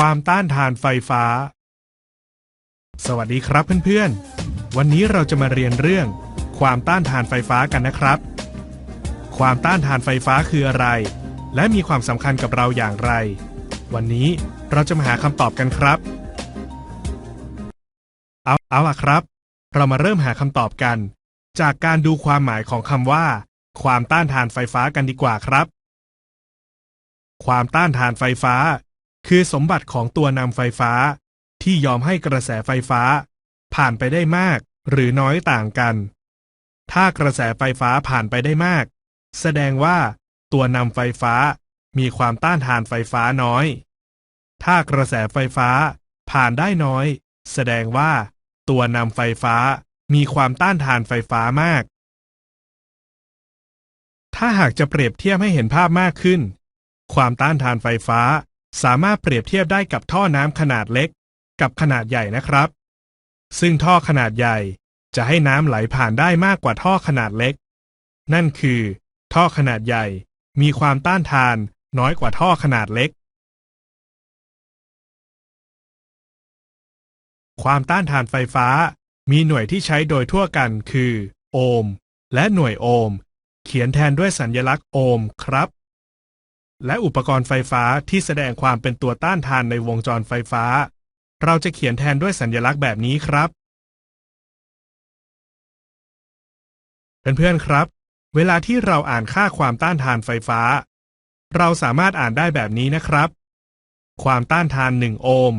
ความต้านทานไฟฟ้า สวัสดีครับเพื่อนๆ วันนี้เราจะมาเรียนเรื่อง ความต้านทานไฟฟ้ากันนะครับ ความต้านทานไฟฟ้าคืออะไร และมีความสำคัญกับเราอย่างไร วันนี้เราจะมาหาคำตอบกันครับ เอาเอาล่ะครับ เรามาเริ่มหาคำตอบกัน จากการดูความหมายของคำว่า ความต้านทานไฟฟ้ากันดีกว่าครับ ความต้านทานไฟฟ้า คือสมบัติของตัวนำไฟฟ้า ที่ยอมให้กระแสไฟฟ้า ผ่านไปได้มากหรือน้อยต่างกัน ถ้ากระแสไฟฟ้าผ่านไปได้มาก แสดงว่า ตัวนำไฟฟ้ามีความต้านทานไฟฟ้าน้อย ถ้ากระแสไฟฟ้าผ่านได้น้อย แสดงว่า ตัวนำไฟฟ้ามีความต้านทานไฟฟ้ามาก ถ้าหากจะเปรียบเทียบให้เห็นภาพมากขึ้น ความต้านทานไฟฟ้า สามารถเปรียบเทียบได้กับท่อน้ำขนาดเล็ก กับขนาดใหญ่นะครับ ซึ่งท่อขนาดใหญ่จะให้น้ำไหลผ่านได้มากกว่าท่อขนาดเล็ก นั่นคือ ท่อขนาดใหญ่มีความต้านทานน้อยกว่าท่อขนาดเล็ก ความต้านทานไฟฟ้า มีหน่วยที่ใช้โดยทั่วกันคือ โอห์มและหน่วยโอห์มเขียนแทนด้วยสัญลักษณ์โอห์มครับ และอุปกรณ์ไฟฟ้าที่แสดงความเป็นตัวต้านทานในวงจรไฟฟ้า เราจะเขียนแทนด้วยสัญลักษณ์แบบนี้ครับ เพื่อนๆครับ เวลาที่เราอ่านค่าความต้านทานไฟฟ้า เราสามารถอ่านได้แบบนี้นะครับ ความต้านทาน 1 โอห์ม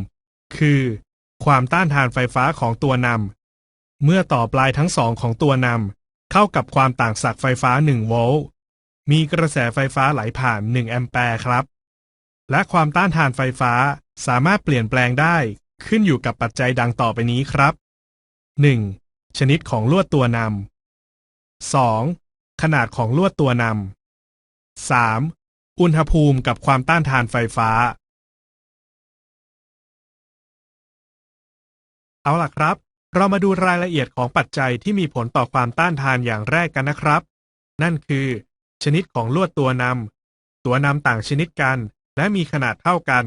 คือ ความต้านทานไฟฟ้าของตัวนำเมื่อต่อปลายทั้งสองของตัวนำเข้ากับความต่างศักย์ไฟฟ้า 1 โวลต์ มีกระแสไฟฟ้าไหลผ่าน 1 แอมแปร์ครับ และความต้านทานไฟฟ้าสามารถเปลี่ยนแปลงได้ ขึ้นอยู่กับปัจจัยดังต่อไปนี้ครับ 1. ชนิดของลวดตัวนำ 2. ขนาดของลวดตัวนำ 3. อุณหภูมิกับความต้านทานไฟฟ้า เอาล่ะครับ เรามาดูรายละเอียดของปัจจัยที่มีผลต่อความต้านทานอย่างแรกกันนะครับ นั่นคือ ชนิดของลวดตัวนำ ตัวนำต่างชนิดกัน และมีขนาดเท่ากัน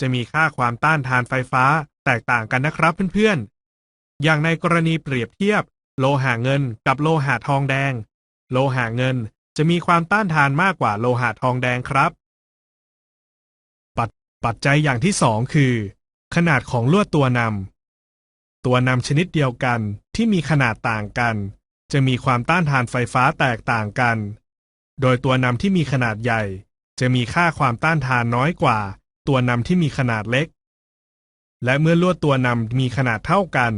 จะมีค่าความต้านทานไฟฟ้าแตกต่างกันนะครับเพื่อนๆ อย่างในกรณีเปรียบเทียบ โลหะเงินกับโลหะทองแดง โลหะเงินจะมีความต้านทานมากกว่าโลหะทองแดงครับปัจปัจจัยอย่างที่สองคือ ขนาดของลวดตัวนำ ตัวนำชนิดเดียวกันที่มีขนาดต่างกัน จะมีความต้านทานไฟฟ้าแตกต่างกัน โดยตัวนำที่มีขนาดใหญ่ จะมีค่าความต้านทานน้อยกว่า ตัวนำที่มีขนาดเล็ก และเมื่อลวดตัวนำมีขนาดเท่ากัน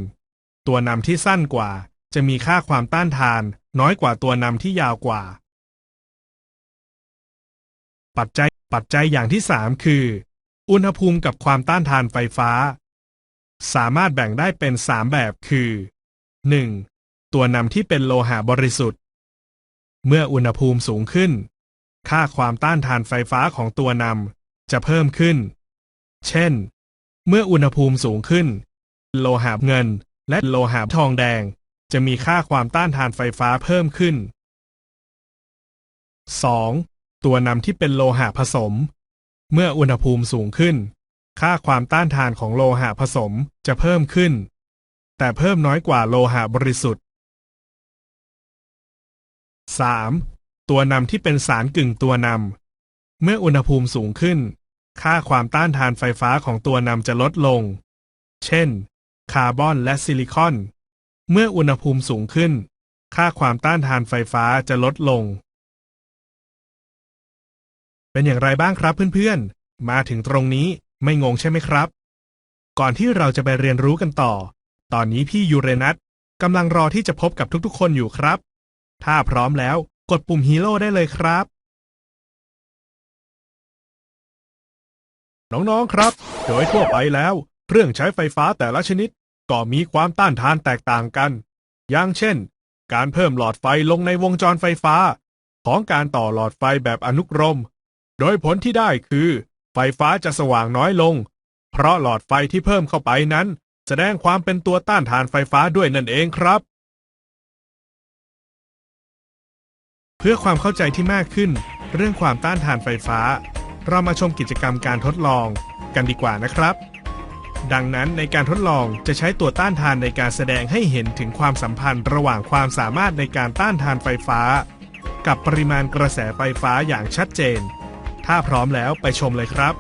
ตัวนำที่สั้นกว่า จะมีค่าความต้านทาน น้อยกว่าตัวนำที่ยาวกว่า ปัจจัยปัจจัยอย่างที่สามคือ อุณหภูมิกับความต้านทานไฟฟ้า สามารถแบ่งได้เป็นสามแบบคือ 1. ตัวนำที่เป็นโลหะบริสุทธิ์ เมื่ออุณหภูมิสูงขึ้น ค่าความต้านทานไฟฟ้าของตัวนำจะเพิ่มขึ้น เช่น เมื่ออุณหภูมิสูงขึ้น โลหะเงินและโลหะทองแดง จะมีค่าความต้านทานไฟฟ้าเพิ่มขึ้น 2. ตัวนำที่เป็นโลหะผสม เมื่ออุณหภูมิสูงขึ้น ค่าความต้านทานของโลหะผสมจะเพิ่มขึ้น แต่เพิ่มน้อยกว่าโลหะบริสุทธิ์ 3. ตัวนำที่เป็นสารกึ่งตัวนำเมื่ออุณหภูมิสูงขึ้น ค่าความต้านทานไฟฟ้าของตัวนำจะลดลง เช่น คาร์บอนและซิลิคอน เมื่ออุณหภูมิสูงขึ้น ค่าความต้านทานไฟฟ้าจะลดลง เป็นอย่างไรบ้างครับเพื่อนๆ มาถึงตรงนี้ไม่งงใช่ไหมครับ ก่อนที่เราจะไปเรียนรู้กันต่อ ตอนนี้พี่ยูเรนัสกำลังรอที่จะพบกับทุกๆ คนอยู่ครับ ถ้าพร้อมแล้วกดปุ่มฮีโร่ได้เลยครับ น้องๆครับ โดยทั่วไปแล้ว เครื่องใช้ไฟฟ้าแต่ละชนิด ก็มีความต้านทานแตกต่างกัน อย่างเช่น การเพิ่มหลอดไฟลงในวงจรไฟฟ้า ของการต่อหลอดไฟแบบอนุกรม โดยผลที่ได้คือ ไฟฟ้าจะสว่างน้อยลง เพราะหลอดไฟที่เพิ่มเข้าไปนั้น แสดงความเป็นตัวต้านทานไฟฟ้าด้วยนั่นเองครับ เพื่อความเข้าใจที่มากขึ้น เรื่องความต้านทานไฟฟ้า เรามาชมกิจกรรมการทดลองกันดีกว่านะครับ ดังนั้นในการทดลองจะใช้ตัวต้านทานในการแสดงให้เห็นถึงความสัมพันธ์ระหว่างความสามารถในการต้านทานไฟฟ้า กับปริมาณกระแสไฟฟ้าอย่างชัดเจน ถ้าพร้อมแล้วไปชมเลยครับ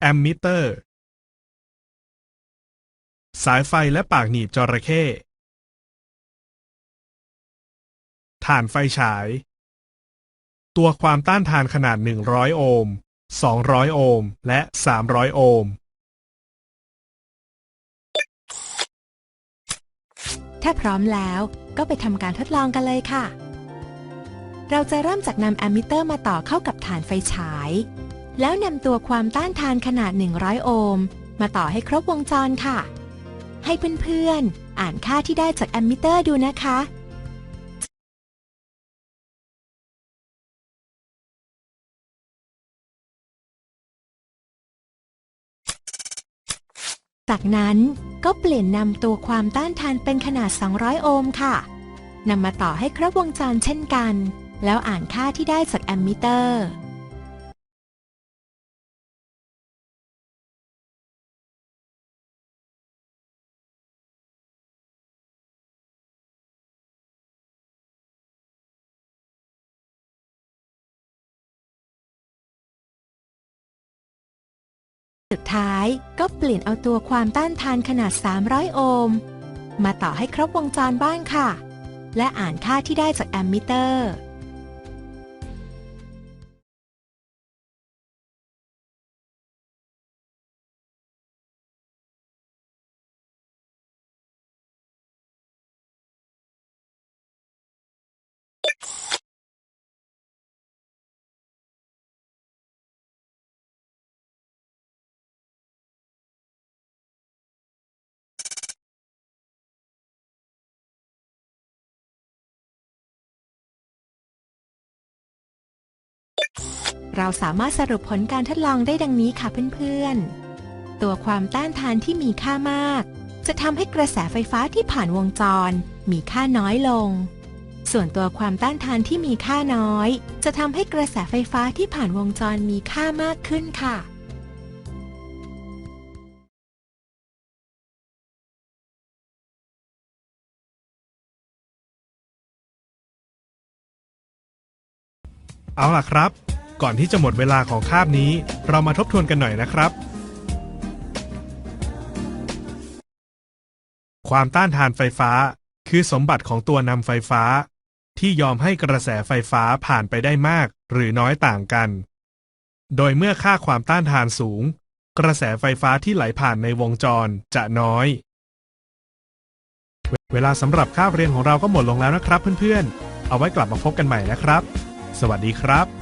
แอมมิเตอร์ สายไฟและปากหนีบจระเข้ถ่านไฟฉาย ตัวความต้านทานขนาด 100 โอห์ม 200 โอห์ม และ 300 โอห์ม ถ้าพร้อมแล้วก็ไปทำการทดลองกันเลยค่ะ เราจะเริ่มจากนำแอมมิเตอร์มาต่อเข้ากับฐานไฟฉาย แล้วนำตัวความต้านทานขนาด 100 โอห์ม มาต่อให้ครบวงจรค่ะ ให้เพื่อนๆ อ่านค่าที่ได้จากแอมมิเตอร์ดูนะคะ จากนั้นก็เปลี่ยนนำตัวความต้านทานเป็นขนาด 200 โอห์มค่ะนำมาต่อให้ครบวงจรเช่นกัน แล้วอ่านค่าที่ได้จากแอมมิเตอร์ สุดท้ายก็เปลี่ยนเอาตัวความต้านทานขนาด 300 โอห์ม มาต่อให้ครบวงจรบ้างค่ะ และอ่านค่าที่ได้จากแอมมิเตอร์ เราสามารถสรุปผลการทดลองได้ดังนี้ค่ะเพื่อนๆ ตัวความต้านทานที่มีค่ามาก จะทำให้กระแสไฟฟ้าที่ผ่านวงจร มีค่าน้อยลง ส่วนตัวความต้านทานที่มีค่าน้อย จะทำให้กระแสไฟฟ้าที่ผ่านวงจรมีค่ามากขึ้นค่ะเอาล่ะครับ ก่อนที่จะหมดเวลาของคาบนี้ เรามาทบทวนกันหน่อยนะครับ ความต้านทานไฟฟ้า คือสมบัติของตัวนำไฟฟ้า ที่ยอมให้กระแสไฟฟ้าผ่านไปได้มาก หรือน้อยต่างกัน โดยเมื่อค่าความต้านทานสูง กระแสไฟฟ้าที่ไหลผ่านในวงจรจะน้อย เวลาสำหรับคาบเรียนของเราก็หมดลงแล้วนะครับเพื่อนๆ เอาไว้กลับมาพบกันใหม่นะครับ สวัสดีครับ